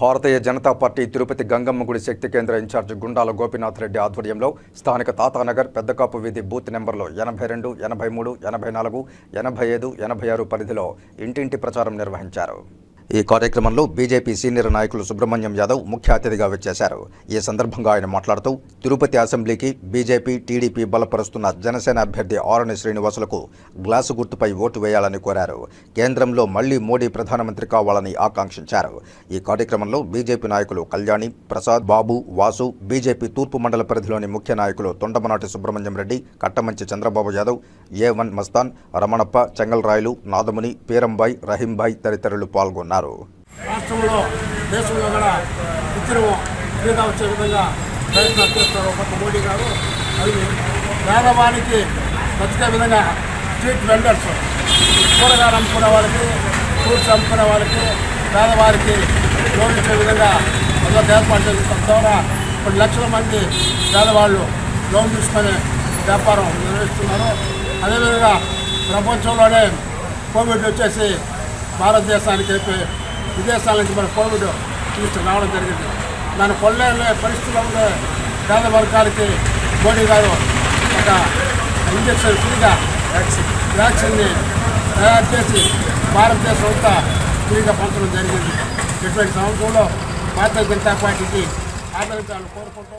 భారతీయ Janata party Tirupati Gangamma గుడి శక్తి కేంద్ర incharge Gundala Gopinath Reddy ఆధ్వర్యంలో స్థానిక తాతానగర్ పెద్దకాపు వీధి బూత్ నెంబర్లో ఎనభై రెండు ఎనభై మూడు ఎనభై నాలుగు ఎనభై ఐదు ఎనభై ఆరు పరిధిలో ఇంటింటి ప్రచారం నిర్వహించారు. ఈ కార్యక్రమంలో బీజేపీ సీనియర్ నాయకులు సుబ్రహ్మణ్యం యాదవ్ ముఖ్య అతిథిగా వచ్చేశారు. ఈ సందర్భంగా ఆయన మాట్లాడుతూ తిరుపతి అసెంబ్లీకి బీజేపీ టీడీపీ బలపరుస్తున్న జనసేన అభ్యర్థి ఆరణి శ్రీనివాసులకు గ్లాసు గుర్తుపై ఓటు వేయాలని కోరారు. కేంద్రంలో మళ్ళీ మోడీ ప్రధానమంత్రి కావాలని ఆకాంక్షించారు. ఈ కార్యక్రమంలో బీజేపీ నాయకులు కళ్యాణి ప్రసాద్ బాబు వాసు బీజేపీ తూర్పు మండల పరిధిలోని ముఖ్య నాయకులు తొండమనాటి సుబ్రహ్మణ్యం రెడ్డి కట్టమంచి చంద్రబాబు యాదవ్ ఏ వన్ మస్తాన్ రమణప్ప చెంగల్రాయలు నాదముని పీరంబాయ్ రహీంబాయ్ తదితరులు పాల్గొన్నారు. రాష్ట్రంలో దేశంలో కూడా ఇద్దరు క్రీడ వచ్చే విధంగా ప్రయత్నాలు చేస్తారు ఒక మోడీ గారు. అది పేదవానికి బతికే విధంగా స్ట్రీట్ వెండర్స్ కూరగాయలు అమ్ముకునే వాళ్ళకి ఫ్రూట్స్ అమ్ముకునే వాళ్ళకి పేదవారికి లోన్ ఇచ్చే విధంగా మొదటి ఏర్పాటు చేస్తాం ద్వారా కొన్ని లక్షల మంది పేదవాళ్ళు లోన్ తీసుకొని వ్యాపారం నిర్వహిస్తున్నారు. అదేవిధంగా ప్రపంచంలోనే కోవిడ్ వచ్చేసి భారతదేశానికి అయితే విదేశాల నుంచి మన కోవిడ్ తీసుకు రావడం జరిగింది. దాని కొల్లేళ్ళే పరిస్థితుల్లో ఉండే పేద వర్గాలకి మోడీ గారు ఒక ఇంజక్షన్ ఫ్రీగా వ్యాక్సిన్ వ్యాక్సిన్ని తయారు చేసి భారతదేశం అంతా ఫ్రీగా పంచడం జరిగింది. ఇటువంటి సంవత్సరంలో భారతీయ జనతా పార్టీకి ఆదరించాలని కోరుకుంటూ